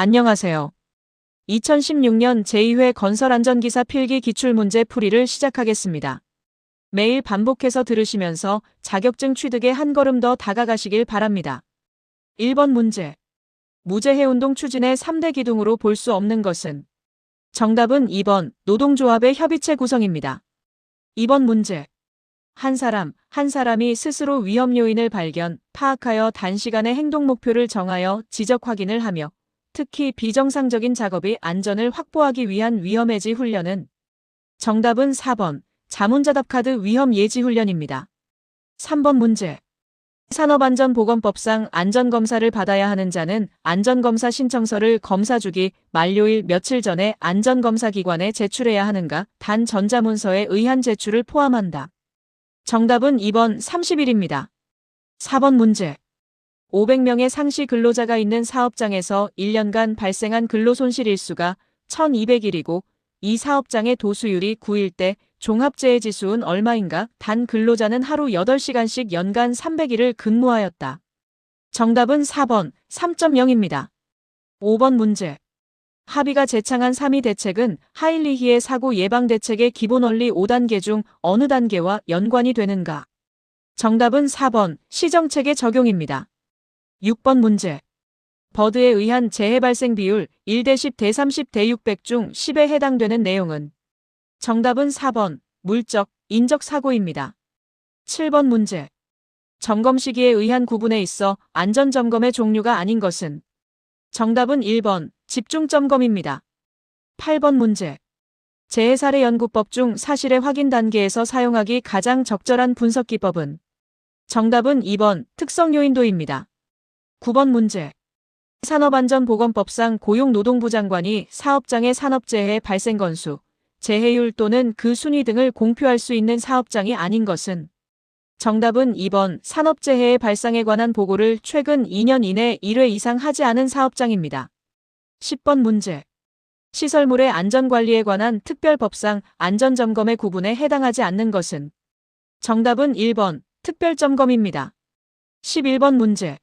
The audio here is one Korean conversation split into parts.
안녕하세요. 2016년 제2회 건설안전기사 필기 기출문제 풀이를 시작하겠습니다. 매일 반복해서 들으시면서 자격증 취득에 한 걸음 더 다가가시길 바랍니다. 1번 문제. 무제해운동 추진의 3대 기둥으로 볼 수 없는 것은 정답은 2번 노동조합의 협의체 구성입니다. 2번 문제. 한 사람, 한 사람이 스스로 위험 요인을 발견, 파악하여 단시간에 행동 목표를 정하여 지적 확인을 하며 특히 비정상적인 작업의 안전을 확보하기 위한 위험 해지 훈련은 정답은 4번 자문자답카드 위험 예지 훈련입니다. 3번 문제. 산업안전보건법상 안전검사를 받아야 하는 자는 안전검사 신청서를 검사 주기 만료일 며칠 전에 안전검사기관에 제출해야 하는가 단 전자문서에 의한 제출을 포함한다. 정답은 2번 30일입니다. 4번 문제. 500명의 상시 근로자가 있는 사업장에서 1년간 발생한 근로손실 일수가 1200일이고 이 사업장의 도수율이 9일 때 종합재해 지수는 얼마인가? 단 근로자는 하루 8시간씩 연간 300일을 근무하였다. 정답은 4번 3.0입니다. 5번 문제. 합의가 제창한 3위 대책은 하일리히의 사고 예방 대책의 기본 원리 5단계 중 어느 단계와 연관이 되는가? 정답은 4번 시정책의 적용입니다. 6번 문제. 버드에 의한 재해 발생 비율 1대 10 대 30 대 600 중 10에 해당되는 내용은 정답은 4번 물적, 인적 사고입니다. 7번 문제. 점검 시기에 의한 구분에 있어 안전 점검의 종류가 아닌 것은 정답은 1번 집중 점검입니다. 8번 문제. 재해 사례 연구법 중 사실의 확인 단계에서 사용하기 가장 적절한 분석 기법은 정답은 2번 특성 요인도입니다. 9번 문제. 산업안전보건법상 고용노동부 장관이 사업장의 산업재해 발생 건수, 재해율 또는 그 순위 등을 공표할 수 있는 사업장이 아닌 것은 정답은 2번 산업재해의 발생에 관한 보고를 최근 2년 이내 1회 이상 하지 않은 사업장입니다. 10번 문제. 시설물의 안전관리에 관한 특별법상 안전점검의 구분에 해당하지 않는 것은 정답은 1번 특별점검입니다. 11번 문제.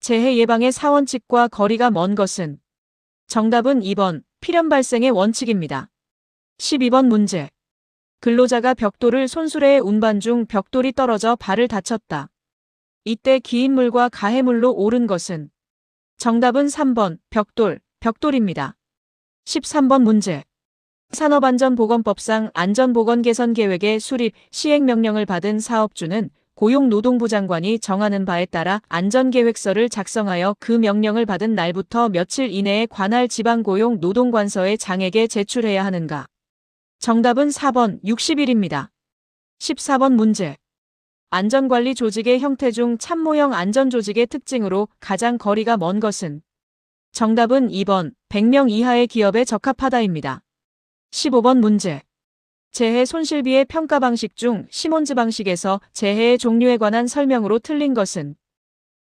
재해 예방의 사원칙과 거리가 먼 것은 정답은 2번 필연 발생의 원칙입니다. 12번 문제. 근로자가 벽돌을 손수레에 운반 중 벽돌이 떨어져 발을 다쳤다. 이때 기인물과 가해물로 오른 것은 정답은 3번 벽돌, 벽돌입니다. 13번 문제. 산업안전보건법상 안전보건 개선 계획의 수립, 시행 명령을 받은 사업주는 고용노동부 장관이 정하는 바에 따라 안전계획서를 작성하여 그 명령을 받은 날부터 며칠 이내에 관할 지방고용 노동관서에 장에게 제출해야 하는가. 정답은 4번 60일입니다. 14번 문제. 안전관리 조직의 형태 중 참모형 안전조직의 특징으로 가장 거리가 먼 것은 정답은 2번 100명 이하의 기업에 적합하다입니다. 15번 문제. 재해 손실비의 평가 방식 중 시몬즈 방식에서 재해의 종류에 관한 설명으로 틀린 것은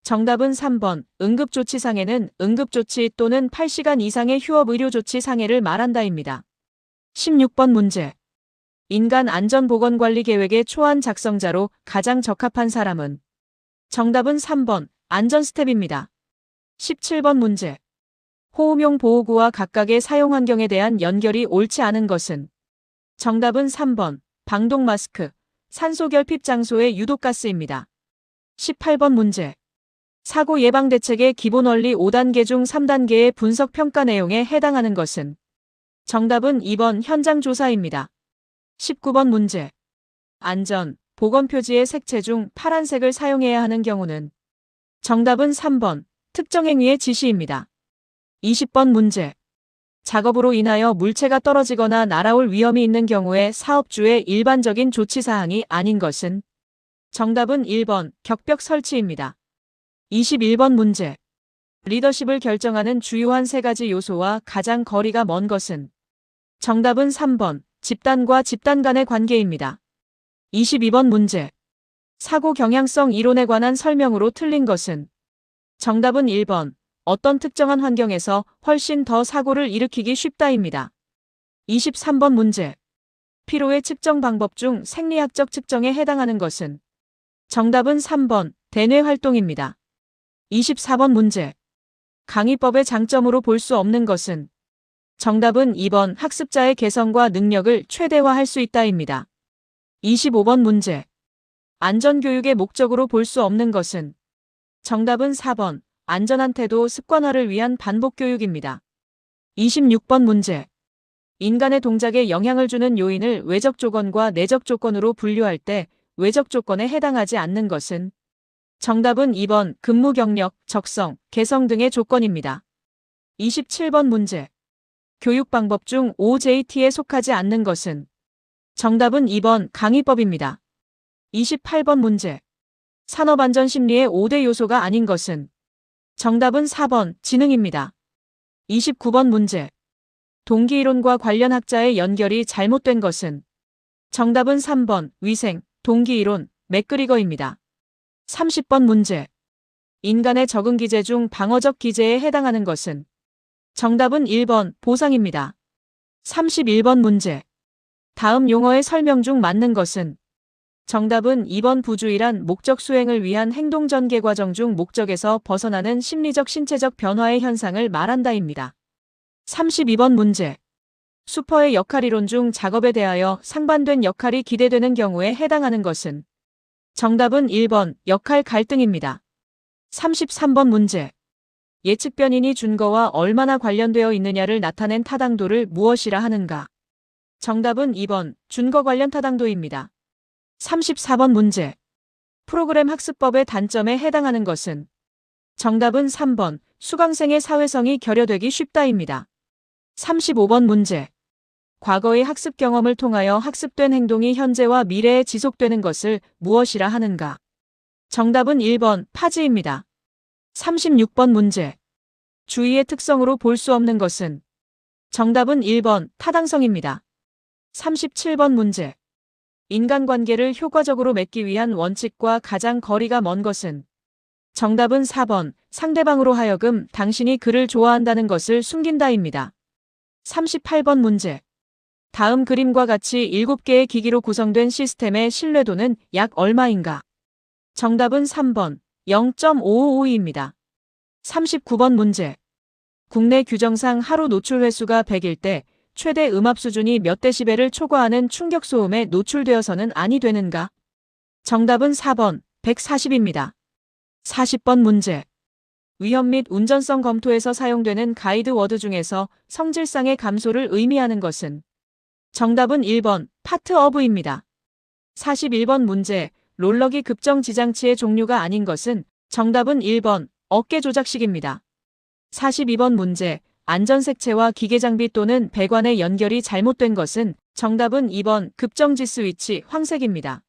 정답은 3번 응급조치상해는 응급조치 또는 8시간 이상의 휴업 의료조치 상해를 말한다입니다. 16번 문제 인간 안전보건관리 계획의 초안 작성자로 가장 적합한 사람은 정답은 3번 안전스텝입니다. 17번 문제 호흡용 보호구와 각각의 사용 환경에 대한 연결이 옳지 않은 것은 정답은 3번 방독 마스크, 산소 결핍 장소의 유독가스입니다. 18번 문제. 사고 예방 대책의 기본 원리 5단계 중 3단계의 분석 평가 내용에 해당하는 것은 정답은 2번 현장 조사입니다. 19번 문제. 안전, 보건 표지의 색채 중 파란색을 사용해야 하는 경우는 정답은 3번 특정 행위의 지시입니다. 20번 문제. 작업으로 인하여 물체가 떨어지거나 날아올 위험이 있는 경우에 사업주의 일반적인 조치사항이 아닌 것은 정답은 1번 격벽 설치입니다. 21번 문제. 리더십을 결정하는 주요한 세 가지 요소와 가장 거리가 먼 것은 정답은 3번 집단과 집단 간의 관계입니다. 22번 문제. 사고 경향성 이론에 관한 설명으로 틀린 것은 정답은 1번 어떤 특정한 환경에서 훨씬 더 사고를 일으키기 쉽다입니다. 23번 문제. 피로의 측정 방법 중 생리학적 측정에 해당하는 것은 정답은 3번 대뇌 활동입니다. 24번 문제. 강의법의 장점으로 볼 수 없는 것은 정답은 2번 학습자의 개성과 능력을 최대화할 수 있다입니다. 25번 문제. 안전교육의 목적으로 볼 수 없는 것은 정답은 4번 안전한 태도 습관화를 위한 반복 교육입니다. 26번 문제. 인간의 동작에 영향을 주는 요인을 외적 조건과 내적 조건으로 분류할 때 외적 조건에 해당하지 않는 것은 정답은 2번 근무 경력, 적성, 개성 등의 조건입니다. 27번 문제. 교육 방법 중 OJT에 속하지 않는 것은 정답은 2번 강의법입니다. 28번 문제. 산업안전 심리의 5대 요소가 아닌 것은 정답은 4번 지능입니다. 29번 문제. 동기이론과 관련 학자의 연결이 잘못된 것은 정답은 3번 위생, 동기이론, 맥그리거입니다. 30번 문제. 인간의 적응 기제 중 방어적 기제에 해당하는 것은 정답은 1번 보상입니다. 31번 문제. 다음 용어의 설명 중 맞는 것은 정답은 2번 부주의란 목적 수행을 위한 행동 전개 과정 중 목적에서 벗어나는 심리적 신체적 변화의 현상을 말한다입니다. 32번 문제. 슈퍼의 역할 이론 중 작업에 대하여 상반된 역할이 기대되는 경우에 해당하는 것은 정답은 1번 역할 갈등입니다. 33번 문제. 예측 변인이 준거와 얼마나 관련되어 있느냐를 나타낸 타당도를 무엇이라 하는가? 정답은 2번 준거 관련 타당도입니다. 34번 문제. 프로그램 학습법의 단점에 해당하는 것은 정답은 3번 수강생의 사회성이 결여되기 쉽다입니다. 35번 문제. 과거의 학습 경험을 통하여 학습된 행동이 현재와 미래에 지속되는 것을 무엇이라 하는가? 정답은 1번 파지입니다. 36번 문제. 주의의 특성으로 볼 수 없는 것은 정답은 1번 타당성입니다. 37번 문제. 인간관계를 효과적으로 맺기 위한 원칙과 가장 거리가 먼 것은 정답은 4번 상대방으로 하여금 당신이 그를 좋아한다는 것을 숨긴다입니다. 38번 문제. 다음 그림과 같이 7개의 기기로 구성된 시스템의 신뢰도는 약 얼마인가? 정답은 3번 0.555입니다. 39번 문제. 국내 규정상 하루 노출 횟수가 100일 때 최대 음압 수준이 몇 데시벨을 초과하는 충격 소음에 노출되어서는 아니 되는가? 정답은 4번 140입니다. 40번 문제. 위험 및 운전성 검토에서 사용되는 가이드 워드 중에서 성질상의 감소를 의미하는 것은 정답은 1번 파트 어브입니다. 41번 문제. 롤러기 급정 지장치의 종류가 아닌 것은 정답은 1번 어깨 조작식입니다. 42번 문제. 안전색채와 기계장비 또는 배관의 연결이 잘못된 것은 정답은 2번 급정지 스위치 황색입니다.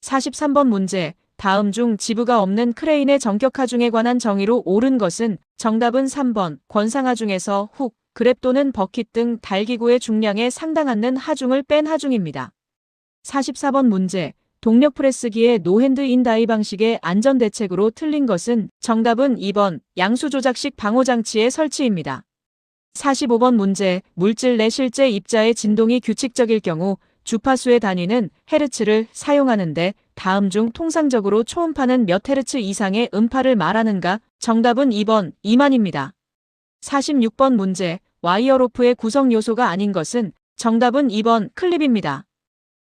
43번 문제. 다음 중 지부가 없는 크레인의 정격 하 중에 관한 정의로 옳은 것은 정답은 3번 권상하 중에서 훅, 그랩 또는 버킷 등 달기구의 중량에 상당하는 하중을 뺀 하중입니다. 44번 문제. 동력 프레스기의 노핸드 인다이 방식의 안전 대책으로 틀린 것은 정답은 2번 양수 조작식 방호 장치의 설치입니다. 45번 문제. 물질 내 실제 입자의 진동이 규칙적일 경우 주파수의 단위는 헤르츠를 사용하는데 다음 중 통상적으로 초음파는 몇 헤르츠 이상의 음파를 말하는가? 정답은 2번 2만입니다. 46번 문제. 와이어로프의 구성 요소가 아닌 것은 정답은 2번 클립입니다.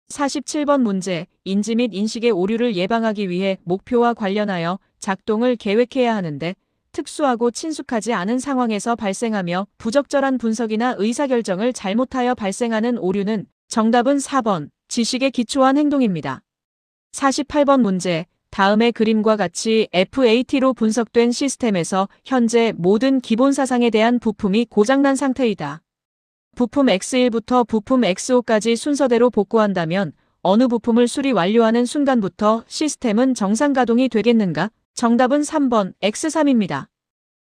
47번 문제. 인지 및 인식의 오류를 예방하기 위해 목표와 관련하여 작동을 계획해야 하는데 특수하고 친숙하지 않은 상황에서 발생하며 부적절한 분석이나 의사결정을 잘못하여 발생하는 오류는 정답은 4번 지식에 기초한 행동입니다. 48번 문제. 다음의 그림과 같이 FAT로 분석된 시스템에서 현재 모든 기본 사상에 대한 부품이 고장난 상태이다. 부품 X1부터 부품 X5까지 순서대로 복구한다면 어느 부품을 수리 완료하는 순간부터 시스템은 정상 가동이 되겠는가? 정답은 3번 X3입니다.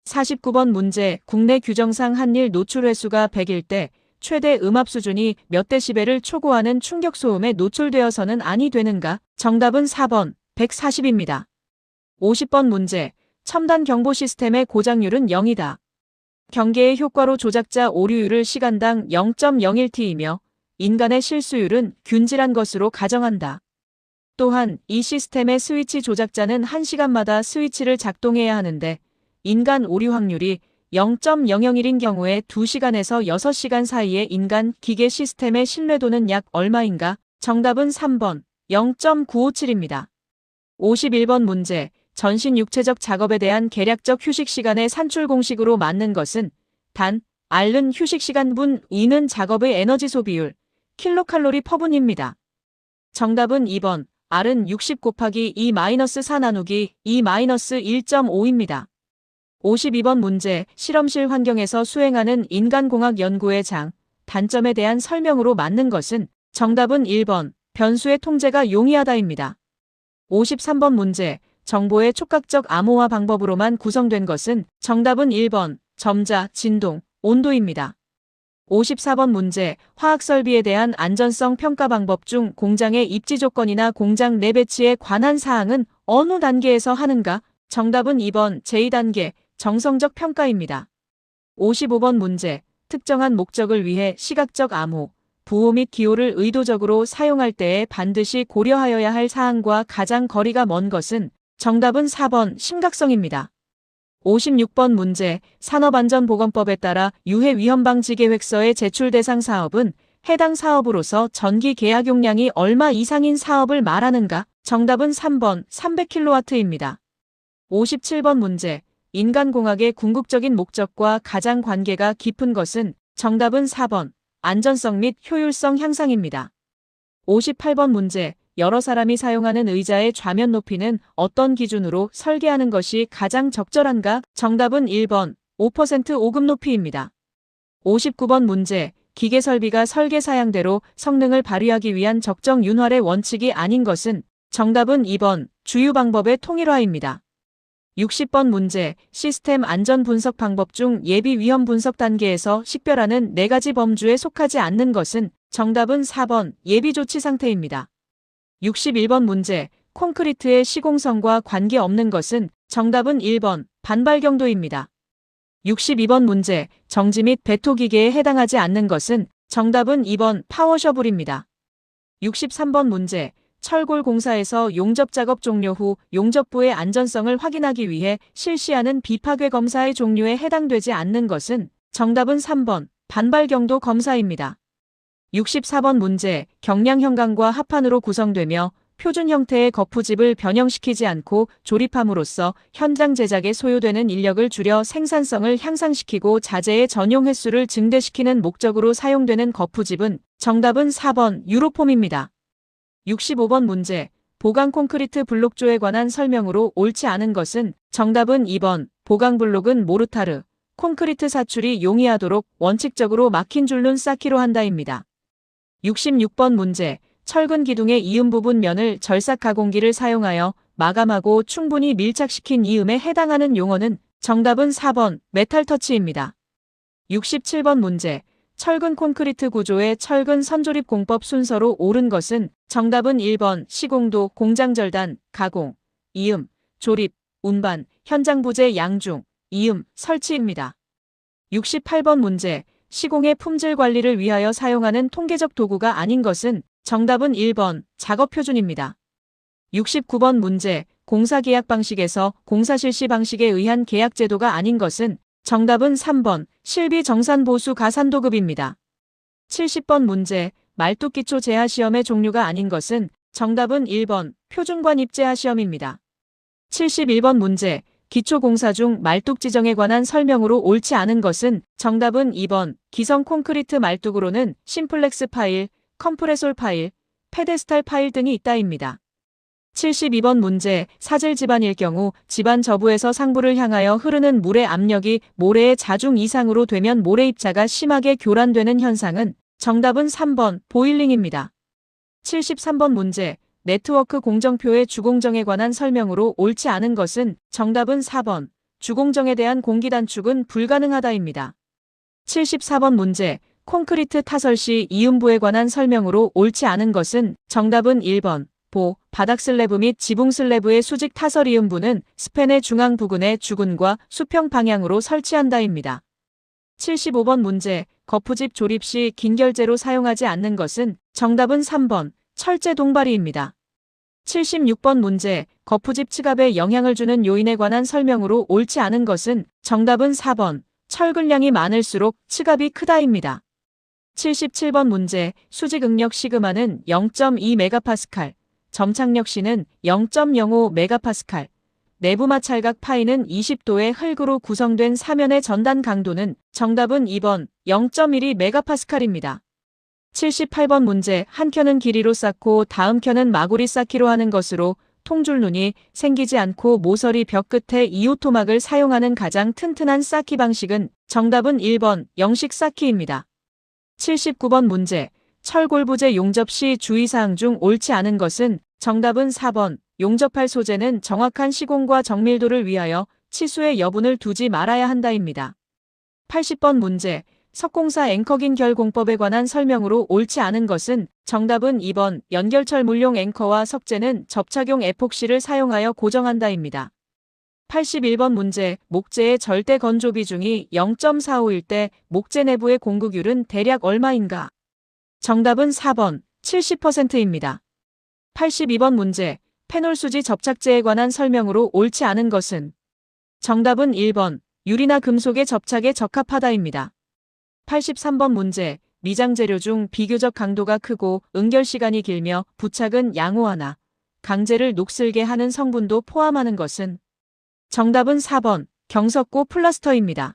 49번 문제 국내 규정상 한일 노출 횟수가 100일 때 최대 음압 수준이 몇 데시벨을 초과하는 충격 소음에 노출되어서는 아니 되는가? 정답은 4번 140입니다. 50번 문제 첨단 경보 시스템의 고장률은 0이다. 경계의 효과로 조작자 오류율을 시간당 0.01t이며 인간의 실수율은 균질한 것으로 가정한다. 또한 이 시스템의 스위치 조작자는 1시간마다 스위치를 작동해야 하는데 인간 오류 확률이 0.001인 경우에 2시간에서 6시간 사이의 인간 기계 시스템의 신뢰도는 약 얼마인가? 정답은 3번 0.957입니다. 51번 문제. 전신 육체적 작업에 대한 계략적 휴식 시간의 산출 공식으로 맞는 것은 단, R은 휴식 시간 분, E는 작업의 에너지 소비율, 킬로칼로리 퍼분입니다. 정답은 2번. R은 60 곱하기 2 마이너스 4 나누기 2 마이너스 1.5입니다. 52번 문제. 실험실 환경에서 수행하는 인간공학 연구의 장, 단점에 대한 설명으로 맞는 것은 정답은 1번. 변수의 통제가 용이하다입니다. 53번 문제. 정보의 촉각적 암호화 방법으로만 구성된 것은 정답은 1번. 점자, 진동, 온도입니다. 54번 문제. 화학 설비에 대한 안전성 평가 방법 중 공장의 입지 조건이나 공장 내 배치에 관한 사항은 어느 단계에서 하는가? 정답은 2번 제2단계 정성적 평가입니다. 55번 문제. 특정한 목적을 위해 시각적 암호, 부호 및 기호를 의도적으로 사용할 때에 반드시 고려하여야 할 사항과 가장 거리가 먼 것은 정답은 4번 심각성입니다. 56번 문제. 산업안전보건법에 따라 유해 위험 방지 계획서의 제출 대상 사업은 해당 사업으로서 전기 계약 용량이 얼마 이상인 사업을 말하는가? 정답은 3번 300kW입니다. 57번 문제. 인간공학의 궁극적인 목적과 가장 관계가 깊은 것은 정답은 4번 안전성 및 효율성 향상입니다. 58번 문제. 여러 사람이 사용하는 의자의 좌면 높이는 어떤 기준으로 설계하는 것이 가장 적절한가? 정답은 1번 5% 오급 높이입니다. 59번 문제. 기계 설비가 설계 사양대로 성능을 발휘하기 위한 적정 윤활의 원칙이 아닌 것은 정답은 2번 주유 방법의 통일화입니다. 60번 문제. 시스템 안전 분석 방법 중 예비 위험 분석 단계에서 식별하는 네 가지 범주에 속하지 않는 것은 정답은 4번 예비 조치 상태입니다. 61번 문제. 콘크리트의 시공성과 관계없는 것은 정답은 1번 반발 경도입니다. 62번 문제. 정지 및 배토 기계에 해당하지 않는 것은 정답은 2번 파워셔블입니다. 63번 문제. 철골 공사에서 용접 작업 종료 후 용접부의 안전성을 확인하기 위해 실시하는 비파괴 검사의 종류에 해당되지 않는 것은 정답은 3번 반발 경도 검사입니다. 64번 문제, 경량 현관과 합판으로 구성되며 표준 형태의 거푸집을 변형시키지 않고 조립함으로써 현장 제작에 소요되는 인력을 줄여 생산성을 향상시키고 자재의 전용 횟수를 증대시키는 목적으로 사용되는 거푸집은 정답은 4번 유로폼입니다. 65번 문제, 보강 콘크리트 블록조에 관한 설명으로 옳지 않은 것은 정답은 2번 보강 블록은 모르타르, 콘크리트 사출이 용이하도록 원칙적으로 막힌 줄눈 쌓기로 한다입니다. 66번 문제. 철근 기둥의 이음 부분 면을 절삭 가공기를 사용하여 마감하고 충분히 밀착시킨 이음에 해당하는 용어는 정답은 4번 메탈 터치입니다. 67번 문제. 철근 콘크리트 구조의 철근 선조립 공법 순서로 옳은 것은 정답은 1번 시공도 공장 절단 가공 이음 조립 운반 현장 부재 양중 이음 설치입니다. 68번 문제. 시공의 품질 관리를 위하여 사용하는 통계적 도구가 아닌 것은 정답은 1번 작업 표준입니다. 69번 문제 공사 계약 방식에서 공사 실시 방식에 의한 계약 제도가 아닌 것은 정답은 3번 실비 정산 보수 가산도급입니다. 70번 문제 말뚝기초 재하 시험의 종류가 아닌 것은 정답은 1번 표준관 입재하 시험입니다. 71번 문제 기초공사 중 말뚝 지정에 관한 설명으로 옳지 않은 것은 정답은 2번 기성 콘크리트 말뚝으로는 심플렉스 파일, 컴프레솔 파일, 페데스탈 파일 등이 있다입니다. 72번 문제 사질 집안일 경우 집안 저부에서 상부를 향하여 흐르는 물의 압력이 모래의 자중 이상으로 되면 모래 입자가 심하게 교란되는 현상은 정답은 3번 보일링입니다. 73번 문제 네트워크 공정표의 주공정에 관한 설명으로 옳지 않은 것은 정답은 4번. 주공정에 대한 공기 단축은 불가능하다입니다. 74번 문제. 콘크리트 타설 시 이음부에 관한 설명으로 옳지 않은 것은 정답은 1번. 보, 바닥 슬래브 및 지붕 슬래브의 수직 타설 이음부는 스팬의 중앙 부근에 주근과 수평 방향으로 설치한다입니다. 75번 문제. 거푸집 조립 시 긴결제로 사용하지 않는 것은 정답은 3번. 철제 동바리입니다. 76번 문제, 거푸집 치갑에 영향을 주는 요인에 관한 설명으로 옳지 않은 것은 정답은 4번, 철근량이 많을수록 치갑이 크다입니다. 77번 문제 수직 응력 시그마는 0.2메가파스칼, 점착력 C는 0.05메가파스칼, 내부 마찰각 파이는 20도의 흙으로 구성된 사면의 전단 강도는 정답은 2번 0.12메가파스칼입니다. 78번 문제 한 켠은 길이로 쌓고 다음 켠은 마구리 쌓기로 하는 것으로 통줄눈이 생기지 않고 모서리 벽 끝에 이오토막을 사용하는 가장 튼튼한 쌓기 방식은 정답은 1번 영식 쌓기입니다. 79번 문제 철골부재 용접 시 주의사항 중 옳지 않은 것은 정답은 4번 용접할 소재는 정확한 시공과 정밀도를 위하여 치수의 여분을 두지 말아야 한다입니다. 80번 문제 석공사 앵커긴 결공법에 관한 설명으로 옳지 않은 것은 정답은 2번 연결철 물용 앵커와 석재는 접착용 에폭시를 사용하여 고정한다입니다. 81번 문제 목재의 절대 건조 비중이 0.45일 때 목재 내부의 공급율은 대략 얼마인가? 정답은 4번 70%입니다. 82번 문제 페놀 수지 접착제에 관한 설명으로 옳지 않은 것은 정답은 1번 유리나 금속의 접착에 적합하다입니다. 83번 문제 미장 재료 중 비교적 강도가 크고 응결 시간이 길며 부착은 양호하나 강제를 녹슬게 하는 성분도 포함하는 것은 정답은 4번 경석고 플라스터입니다.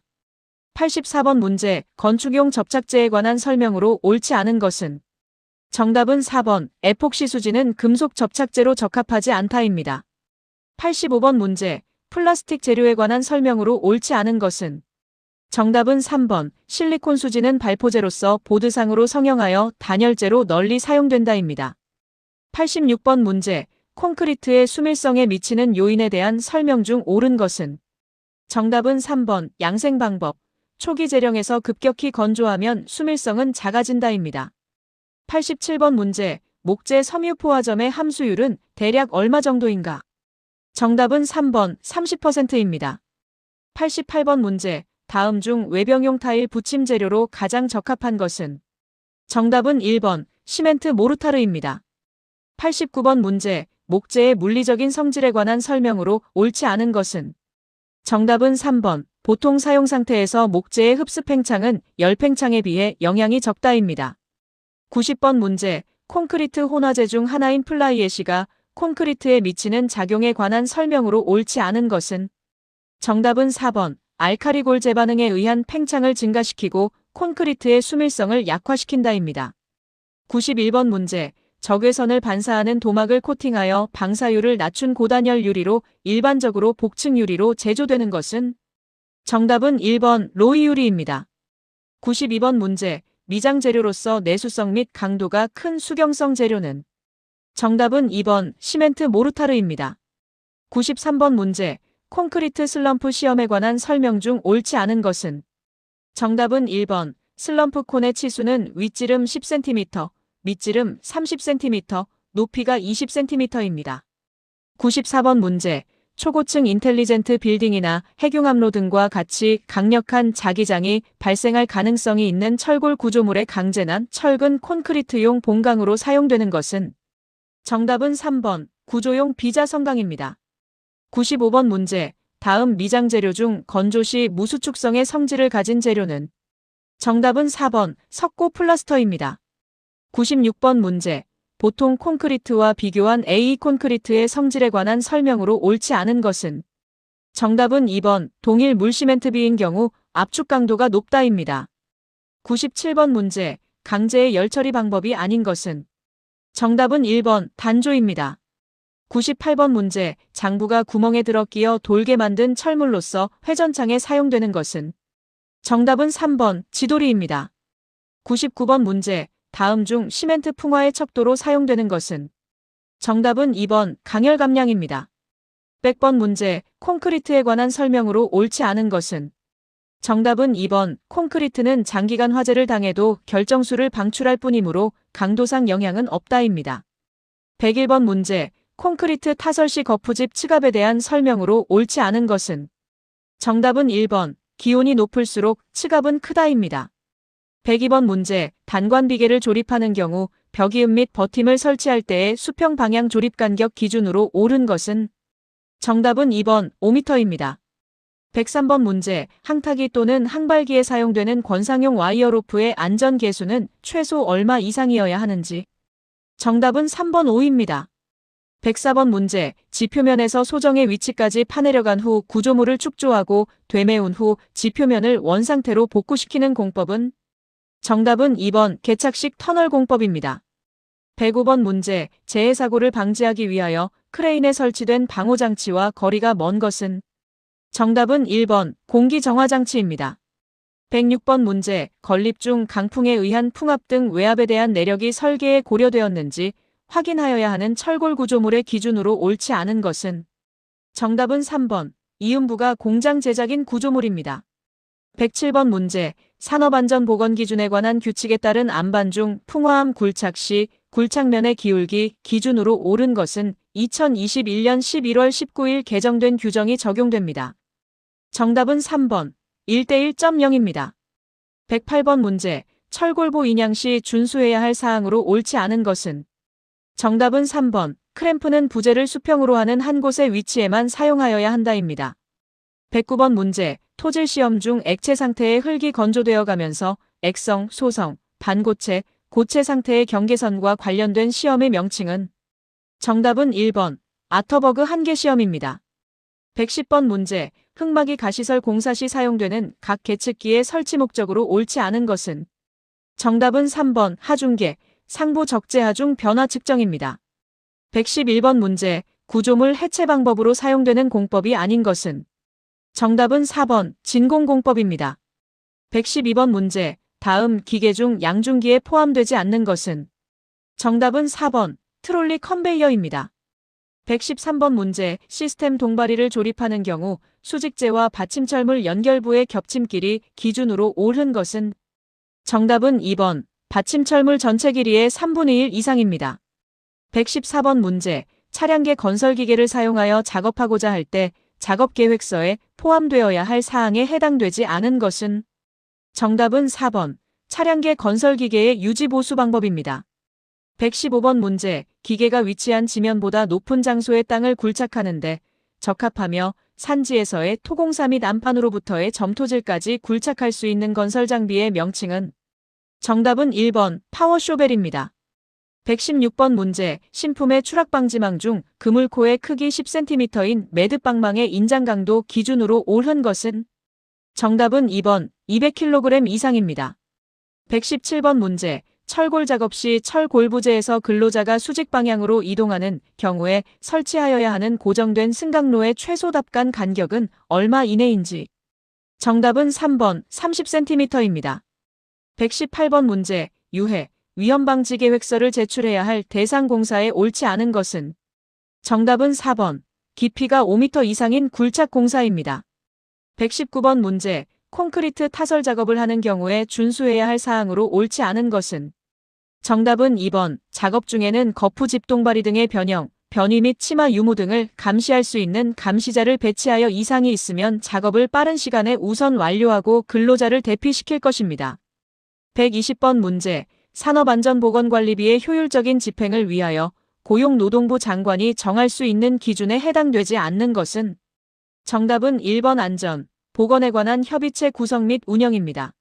84번 문제 건축용 접착제에 관한 설명으로 옳지 않은 것은 정답은 4번 에폭시 수지는 금속 접착제로 적합하지 않다입니다. 85번 문제 플라스틱 재료에 관한 설명으로 옳지 않은 것은 정답은 3번 실리콘 수지는 발포제로서 보드상으로 성형하여 단열재로 널리 사용된다입니다. 86번 문제 콘크리트의 수밀성에 미치는 요인에 대한 설명 중 옳은 것은 정답은 3번 양생 방법 초기 재령에서 급격히 건조하면 수밀성은 작아진다입니다. 87번 문제 목재 섬유 포화점의 함수율은 대략 얼마 정도인가? 정답은 3번 30%입니다. 88번 문제 다음 중 외병용 타일 붙임 재료로 가장 적합한 것은 정답은 1번 시멘트 모르타르입니다. 89번 문제 목재의 물리적인 성질에 관한 설명으로 옳지 않은 것은 정답은 3번 보통 사용 상태에서 목재의 흡습 팽창은 열 팽창에 비해 영향이 적다입니다. 90번 문제 콘크리트 혼화재 중 하나인 플라이애시가 콘크리트에 미치는 작용에 관한 설명으로 옳지 않은 것은 정답은 4번 알카리골 재반응에 의한 팽창을 증가시키고 콘크리트의 수밀성을 약화시킨다입니다. 91번 문제 적외선을 반사하는 도막을 코팅하여 방사율을 낮춘 고단열 유리로 일반적으로 복층 유리로 제조되는 것은 정답은 1번 로이 유리입니다. 92번 문제 미장 재료로서 내수성 및 강도가 큰 수경성 재료는 정답은 2번 시멘트 모르타르입니다. 93번 문제 콘크리트 슬럼프 시험에 관한 설명 중 옳지 않은 것은? 정답은 1번. 슬럼프 콘의 치수는 윗지름 10cm, 밑지름 30cm, 높이가 20cm입니다. 94번 문제. 초고층 인텔리젠트 빌딩이나 핵융합로 등과 같이 강력한 자기장이 발생할 가능성이 있는 철골 구조물의 강제난 철근 콘크리트용 본강으로 사용되는 것은? 정답은 3번. 구조용 비자성강입니다. 95번 문제 다음 미장 재료 중 건조 시 무수축성의 성질을 가진 재료는 정답은 4번 석고 플라스터입니다. 96번 문제 보통 콘크리트와 비교한 A 콘크리트의 성질에 관한 설명으로 옳지 않은 것은 정답은 2번 동일 물시멘트 비인 경우 압축 강도가 높다입니다. 97번 문제 강제의 열처리 방법이 아닌 것은 정답은 1번 단조입니다. 98번 문제 장부가 구멍에 들어 끼어 돌게 만든 철물로서 회전창에 사용되는 것은 정답은 3번 지돌이입니다. 99번 문제 다음 중 시멘트 풍화의 척도로 사용되는 것은 정답은 2번 강열 감량입니다. 100번 문제 콘크리트에 관한 설명으로 옳지 않은 것은 정답은 2번 콘크리트는 장기간 화재를 당해도 결정수를 방출할 뿐이므로 강도상 영향은 없다입니다. 101번 문제 콘크리트 타설 시 거푸집 치갑에 대한 설명으로 옳지 않은 것은 정답은 1번 기온이 높을수록 치갑은 크다입니다. 102번 문제 단관 비계를 조립하는 경우 벽이음 및 버팀을 설치할 때의 수평 방향 조립 간격 기준으로 옳은 것은 정답은 2번 5m입니다. 103번 문제, 항타기 또는 항발기에 사용되는 권상용 와이어 로프의 안전 계수는 최소 얼마 이상이어야 하는지. 정답은 3번 5입니다. 104번 문제, 지표면에서 소정의 위치까지 파내려간 후 구조물을 축조하고 되메운 후 지표면을 원상태로 복구시키는 공법은? 정답은 2번 개착식 터널 공법입니다. 105번 문제, 재해 사고를 방지하기 위하여 크레인에 설치된 방호 장치와 거리가 먼 것은? 정답은 1번 공기 정화 장치입니다. 106번 문제, 건립 중 강풍에 의한 풍압 등 외압에 대한 내력이 설계에 고려되었는지 확인하여야 하는 철골 구조물의 기준으로 옳지 않은 것은? 정답은 3번 이음부가 공장 제작인 구조물입니다. 107번 문제, 산업안전보건 기준에 관한 규칙에 따른 안반 중 풍화함 굴착 시 굴착면의 기울기 기준으로 옳은 것은 2021년 11월 19일 개정된 규정이 적용됩니다. 정답은 3번 1대1.0입니다. 108번 문제, 철골보 인양 시 준수해야 할 사항으로 옳지 않은 것은? 정답은 3번 크램프는 부재를 수평으로 하는 한 곳의 위치에만 사용하여야 한다입니다. 109번 문제, 토질 시험 중 액체 상태의 흙이 건조되어 가면서 액성, 소성, 반고체, 고체 상태의 경계선과 관련된 시험의 명칭은? 정답은 1번 아터버그 한계 시험입니다. 110번 문제, 흙막이 가시설 공사 시 사용되는 각 계측기의 설치 목적으로 옳지 않은 것은? 정답은 3번 하중계, 상부 적재 하중 변화 측정입니다. 111번 문제, 구조물 해체 방법으로 사용되는 공법이 아닌 것은? 정답은 4번 진공공법입니다. 112번 문제, 다음 기계 중 양중기에 포함되지 않는 것은? 정답은 4번 트롤리 컨베이어입니다. 113번 문제, 시스템 동바리를 조립하는 경우 수직재와 받침철물 연결부의 겹침길이 기준으로 옳은 것은? 정답은 2번, 받침철물 전체 길이의 3분의 1 이상입니다. 114번 문제, 차량계 건설기계를 사용하여 작업하고자 할 때 작업계획서에 포함되어야 할 사항에 해당되지 않은 것은? 정답은 4번, 차량계 건설기계의 유지보수 방법입니다. 115번 문제, 기계가 위치한 지면보다 높은 장소의 땅을 굴착하는데 적합하며 산지에서의 토공사 및 안판으로부터의 점토질까지 굴착할 수 있는 건설 장비의 명칭은? 정답은 1번 파워쇼벨입니다. 116번 문제, 신품의 추락방지망 중 그물코의 크기 10cm인 매듭방망의 인장 강도 기준으로 옳은 것은? 정답은 2번 200kg 이상입니다. 117번 문제, 철골 작업 시 철골 부재에서 근로자가 수직 방향으로 이동하는 경우에 설치하여야 하는 고정된 승강로의 최소 답간 간격은 얼마 이내인지. 정답은 3번 30cm입니다. 118번 문제, 유해, 위험방지 계획서를 제출해야 할 대상 공사에 옳지 않은 것은? 정답은 4번, 깊이가 5m 이상인 굴착 공사입니다. 119번 문제, 콘크리트 타설 작업을 하는 경우에 준수해야 할 사항으로 옳지 않은 것은? 정답은 2번, 작업 중에는 거푸 집동바리 등의 변형, 변위 및 치마 유무 등을 감시할 수 있는 감시자를 배치하여 이상이 있으면 작업을 빠른 시간에 우선 완료하고 근로자를 대피시킬 것입니다. 120번 문제, 산업안전보건관리비의 효율적인 집행을 위하여 고용노동부 장관이 정할 수 있는 기준에 해당되지 않는 것은? 정답은 1번 안전, 보건에 관한 협의체 구성 및 운영입니다.